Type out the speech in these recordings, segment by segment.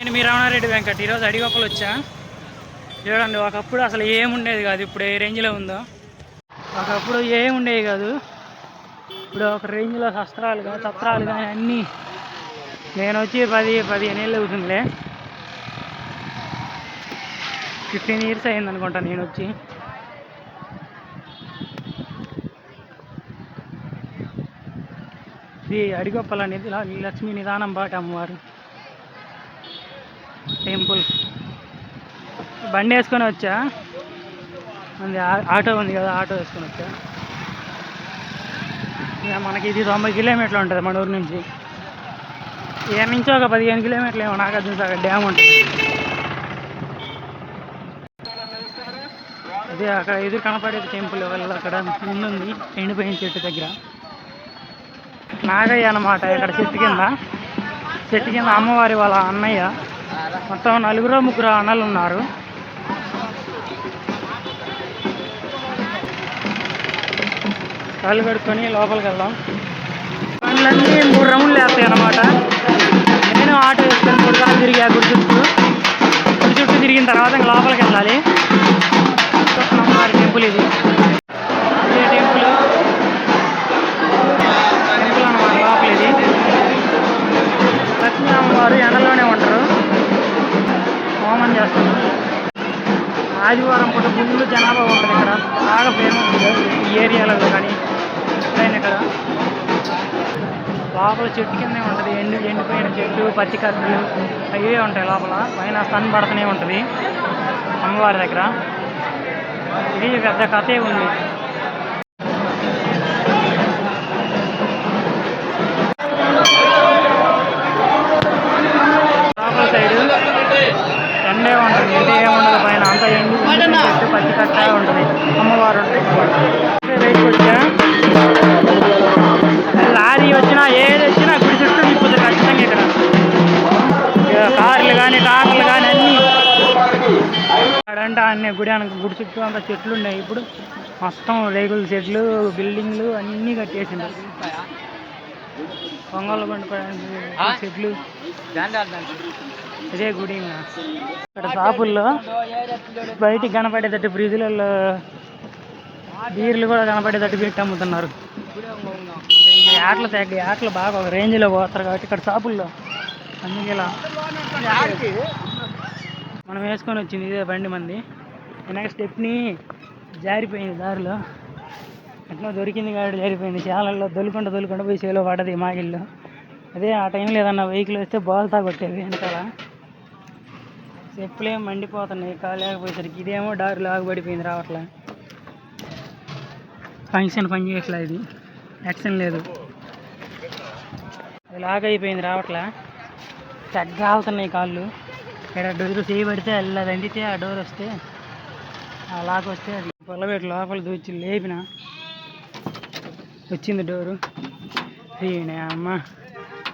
నేను మీ రమణారెడ్డి వెంకట్. ఈరోజు అడిగొప్పలు వచ్చా? చూడండి ఒకప్పుడు అసలు ఏముండేది కాదు. ఇప్పుడు ఏ రేంజ్లో ఉందో. ఒకప్పుడు ఏముండేవి కాదు. ఇప్పుడు ఒక రేంజ్లో శస్త్రాలు కానీ సత్రాలు కానీ అన్నీ నేను వచ్చి పది పదిహేను ఏళ్ళు అవుతుందిలే. ఫిఫ్టీన్ ఇయర్స్ అయింది అనుకుంటా నేను వచ్చి. ఇది అడిగొప్పలు అనేది లక్ష్మీ నిదానం బాట అమ్మవారు టెంపుల్. బండి వేసుకొని వచ్చా? అది ఆటో ఉంది కదా ఆటో వేసుకొని వచ్చా? ఇక మనకి ఇది తొంభై కిలోమీటర్లు ఉంటుంది మన ఊరు నుంచి. ఇక్కడ నుంచి ఒక పదిహేను కిలోమీటర్లు ఏమో నాగార్జున సాగర్ డ్యామ్ ఉంటుంది. అదే అక్కడ ఎదురు కనపడేది టెంపుల్ వాళ్ళు అక్కడ ముందుంది ఎండిపోయిన చెట్టు దగ్గర. నాగయ్య అన్నమాట ఇక్కడ చెట్టు కింద. చెట్టు కింద అమ్మవారి వాళ్ళ అన్నయ్య. మొత్తం నలుగురు ముగ్గురు అన్నలు ఉన్నారు. కాళ్ళు కడుక్కొని లోపలికి వెళ్దాం. బండ్లన్నీ మూడు రౌండ్లు వేస్తాయి అన్నమాట. నేను ఆటో వేస్తాను మూడు తిరిగా గుడి చుట్టూ గుడి చుట్టూ తిరిగిన తర్వాత ఇంకా లోపలికి వెళ్ళాలి. టెంపుల్ ఇది. ఆదివారం పూట ఫుల్ జనాభా ఉంటుంది ఇక్కడ. బాగా ఫేమస్ ఈ ఏరియాలో కానీ ఇక్కడ. లోపల చెట్టు కిందే ఉంటుంది. ఎండు ఎండిపోయిన చెట్టు పచ్చి కర్రలు అవే ఉంటాయి లోపల. పైన సన్ పడుతూనే ఉంటుంది. అమ్మవారి దగ్గర. ఇది పెద్ద కథే ఉంది. అక్కడంటే అన్నీ గుడి అనక గుడి చుట్టూ అంతా చెట్లు ఉన్నాయి. ఇప్పుడు మొత్తం రేగుల చెట్లు బిల్డింగ్లు అన్నీ కట్టేసిండ్రు. పొంగల్ చెట్లు. ఇదే గుడి ఇంకా. ఇక్కడ షాపుల్లో బయటికి కనపడేటట్టు ఫ్రిడ్జ్లలో బీర్లు కూడా కనపడేటట్టు పెట్టి అమ్ముతున్నారు. ఆటలు తగ్గ ఆటలు బాగా ఒక రేంజ్లో పోతారు కాబట్టి ఇక్కడ షాపుల్లో. అందుకే ఇలా మనం వేసుకొని వచ్చింది ఇదే బండి మంది. వెనక స్టెప్ని జారిపోయింది దారిలో. ఎట్లా దొరికింది కాబట్టి జారిపోయింది. చాలల్లో దొలుకుంట దొలుకుంట పోయి చేలో పడది మాగిల్లో అదే ఆ టైంలో ఏదన్నా వెహికల్ వస్తే బోల్తా కొట్టేది వెనకాల. చెప్పులేం మండిపోతున్నాయి. కాలేకపోయేసరికి ఇదేమో దారి లాగుబడిపోయింది రావట్లే. ఫంక్షన్ పని చేయట్లే ఇది. యాక్షన్ లేదు. అది లాగ్ అయిపోయింది రావట్లే. తెగ్గ కాళ్ళు. ఇక్కడ డోర్ చేయబడితే అలా దండితే ఆ డోర్ వస్తే ఆ లాక్ వస్తే అది. పొలబెట్టి లోపల దూచి లేపిన వచ్చింది డోరు. ఈయన అమ్మ.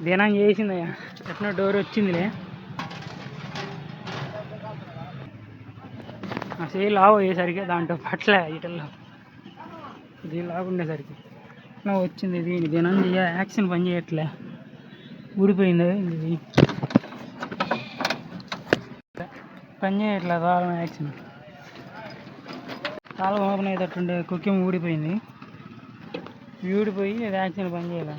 దినం చేసిందయ్యా. ఎట్లా డోర్ వచ్చిందిలే. ఆ చేయి లావు అయ్యేసరికి దాంట్లో పట్ల ఇటల్లో. ఇది లాగుండేసరికి నా వచ్చింది దీని దినం చేయ యాక్షన్ పని చేయట్లే. ఊడిపోయింది. ఇది పని చేయట్లేదు తాళం యాక్షన్ తాళం ఓపెన్ అయ్యేటట్టుండే కుక్కిం ఊడిపోయింది. ఊడిపోయి అది యాక్షన్ పని చేయాలి.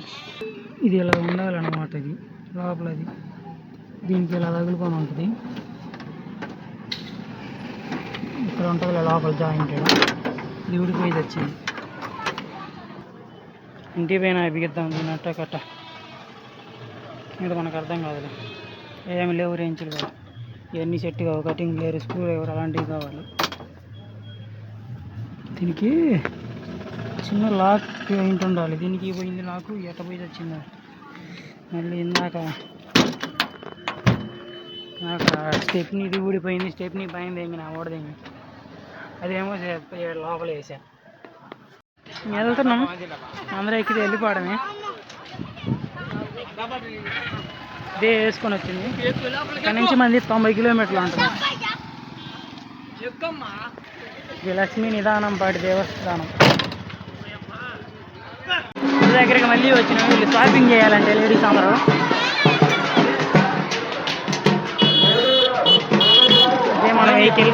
ఇది ఇలా ఉండాలన్నమాట ఇది లోపల అది దీనికి ఇలా తగులుకొని ఉంటుంది ఇక్కడ ఉంటుంది లోపల జాయింట్ ఇది ఊడిపోయి వచ్చింది ఇంటి పైన బిగిద్దాం దీని అట్ట కట్ట. ఇది మనకు అర్థం కాదులే. ఏమి లేవు రేంచులు కావు ఇవన్నీ సెట్ కావు. కటింగ్ లేరు స్క్రూ డ్రైవర్ అలాంటివి కావాలి. దీనికి చిన్న లాక్ ఏంటి ఉండాలి. దీనికి పోయింది లాకు ఎట్ట పోయి వచ్చింది మళ్ళీ ఇందాక నాకు స్టెప్ని ఇది ఊడిపోయింది. స్టెప్ని పైన దేమి నా ఓడదేమి అదేమో లోపల వేసా. వెళ్తున్నాం అందరూ ఎక్కితే వెళ్ళిపోవడమే. ఇదే వేసుకొని వచ్చింది. ఇక్కడ నుంచి మంది తొంభై కిలోమీటర్లు ఉంటుంది ఇది లక్ష్మీ నిదానం పాటి దేవస్థానం. దగ్గరికి మళ్ళీ వచ్చిన వీళ్ళు షాపింగ్ చేయాలంటే లేడీస్ అందరూ. వెహికల్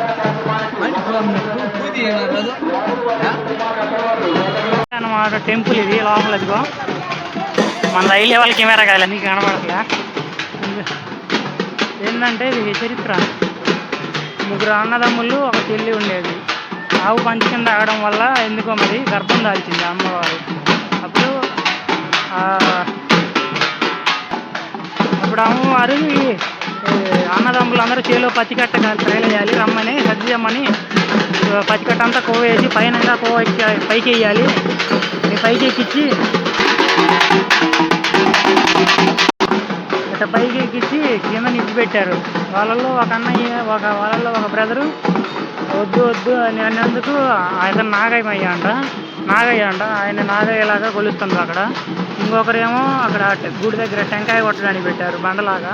అన్నమాట టెంపుల్ ఇది లోపల ఇదిగో. మన రైలు వాళ్ళ కెమెరా కాదు నీకు కనబడట్లే? ఏంటంటే ఇది చరిత్ర. ముగ్గురు అన్నదమ్ములు ఒక చెల్లి ఉండేది. ఆవు పంచి కింద ఆగడం వల్ల ఎందుకో మరి గర్భం దాల్చింది అమ్మవారు. అప్పుడు అప్పుడు అమ్మవారు అన్నదమ్ములు అందరూ చేలో పచ్చికట్ట ట్రైలేయాలి రమ్మని సర్దియమ్మని పచ్చికట్ట అంతా కోవేసి పైన కోవ పైకి వేయాలి పైకి ఎక్కించి ఇట్లా పైకి ఎక్కించి కింద నిలిచిపెట్టారు వాళ్ళల్లో ఒక అన్నయ్య ఒక వాళ్ళల్లో ఒక బ్రదరు వద్దు వద్దు అని అన్నందుకు ఆయన నాగయ్య అంట. నాగయ్య అంట. ఆయన నాగయ్యలాగా కొలుస్తుంది అక్కడ. ఇంకొకరేమో అక్కడ గుడి దగ్గర టెంకాయ కొట్టడానికి పెట్టారు బండలాగా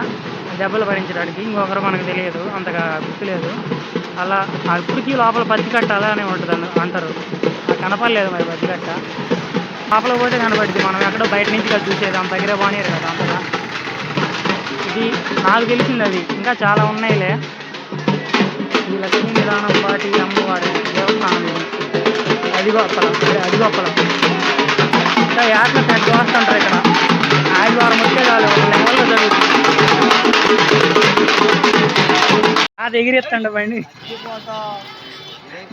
దెబ్బలు భరించడానికి. ఇంకొకరు మనకు తెలియదు అంతగా గుర్తులేదు. అలా ఆ కుడికి లోపల పచ్చికట్ట అలానే ఉంటుంది అంటారు. కనపడలేదు మరి పచ్చికట్ట లోపల పోతే కనపడింది మనం ఎక్కడో బయట నుంచి కదా చూసేది. అంత దగ్గర బాగానే కదా అంతగా. ఇది నాకు తెలిసింది అది ఇంకా చాలా ఉన్నాయిలే ఈ లక్ష్మీ నిదానం పాటి అమ్మవారి దేవస్థానం ఇది అదిగో అప్పలం అదిగో అప్పలం ఇంకా యాత్ర పెద్ద వస్తుంటారు ఇక్కడ ఆదివారం వచ్చే కాదు ఒక లెవెల్లో జరుగుతుంది అది ఎగిరెత్తండి బండి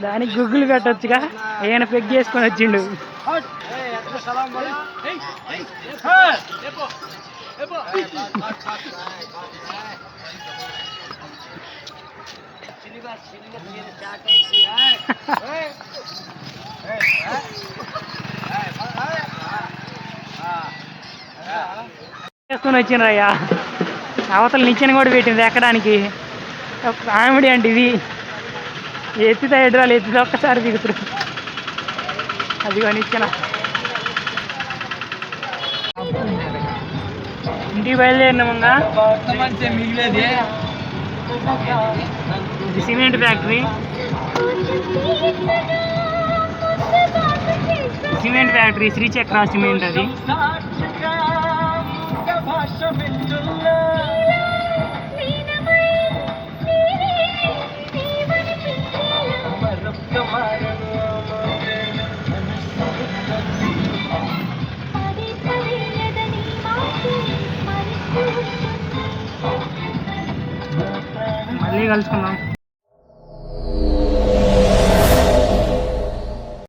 దానికి గుగ్గులు పెట్టొచ్చుగా ఈయన పెగ్ చేసుకొని వచ్చిండు చేసుకొని వచ్చిండ్రయ్యా. అవతల నిచ్చెన కూడా పెట్టింది ఎక్కడానికి. కామెడీ అంటే ఇది. ఎత్తితే ఎడ్రాలు ఎత్తితే ఒక్కసారి దిగుతారు అదిగో నిచ్చెన. ఇంటికి బయలుదేరినామంగా మిగిలేది cement factory. Cement factory Srichakra cement అది. మళ్ళీ కలుసుకుందాం.